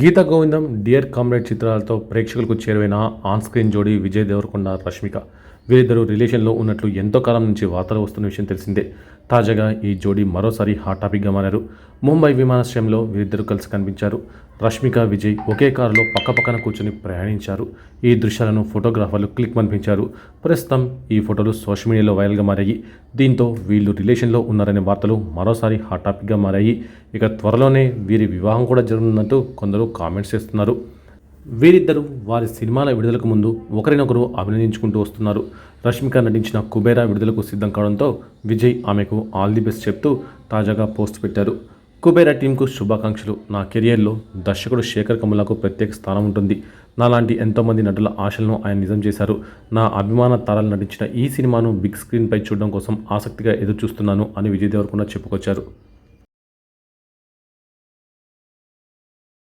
గీత గోవిందం dear comrade చిత్రాలతో ప్రేక్షకులకు చేరువైన on screen జోడీ విజయ్ దేవరకొండ రష్మిక. వీరిద్దరూ రిలేషన్లో ఉన్నట్లు ఎంతో కాలం నుంచి వార్తలు వస్తున్న విషయం తెలిసిందే. తాజాగా ఈ జోడీ మరోసారి హాట్ టాపిక్గా మారారు. ముంబై విమానాశ్రయంలో వీరిద్దరూ కలిసి కనిపించారు. రష్మిక విజయ్ ఒకే కారులో పక్కపక్కన కూర్చొని ప్రయాణించారు. ఈ దృశ్యాలను ఫోటోగ్రాఫర్లు క్లిక్ పంపించారు ప్రస్తుతం ఈ ఫోటోలు సోషల్ మీడియాలో వైరల్గా మారాయి. దీంతో వీళ్ళు రిలేషన్లో ఉన్నారనే వార్తలు మరోసారి హాట్ టాపిక్గా మారాయి. ఇక త్వరలోనే వీరి వివాహం కూడా జరుగుతుందంటూ కొందరు కామెంట్స్ చేస్తున్నారు. వీరిద్దరూ వారి సినిమాల విడుదలకు ముందు ఒకరినొకరు అభినందించుకుంటూ వస్తున్నారు. రష్మిక నటించిన కుబేరా విడుదలకు సిద్ధం కావడంతో విజయ్ ఆమెకు ఆల్ ది బెస్ట్ చెప్తూ తాజాగా పోస్ట్ పెట్టారు. కుబేరా టీంకు శుభాకాంక్షలు. నా కెరియర్లో దర్శకుడు శేఖర్ కమలకు ప్రత్యేక స్థానం ఉంటుంది. నాలాంటి ఎంతోమంది నటుల ఆశలను ఆయన నిజం చేశారు. నా అభిమాన తారలు నటించిన ఈ సినిమాను బిగ్ స్క్రీన్పై చూడడం కోసం ఆసక్తిగా ఎదురు చూస్తున్నాను అని విజయ్ దేవరకొండ చెప్పుకొచ్చారు.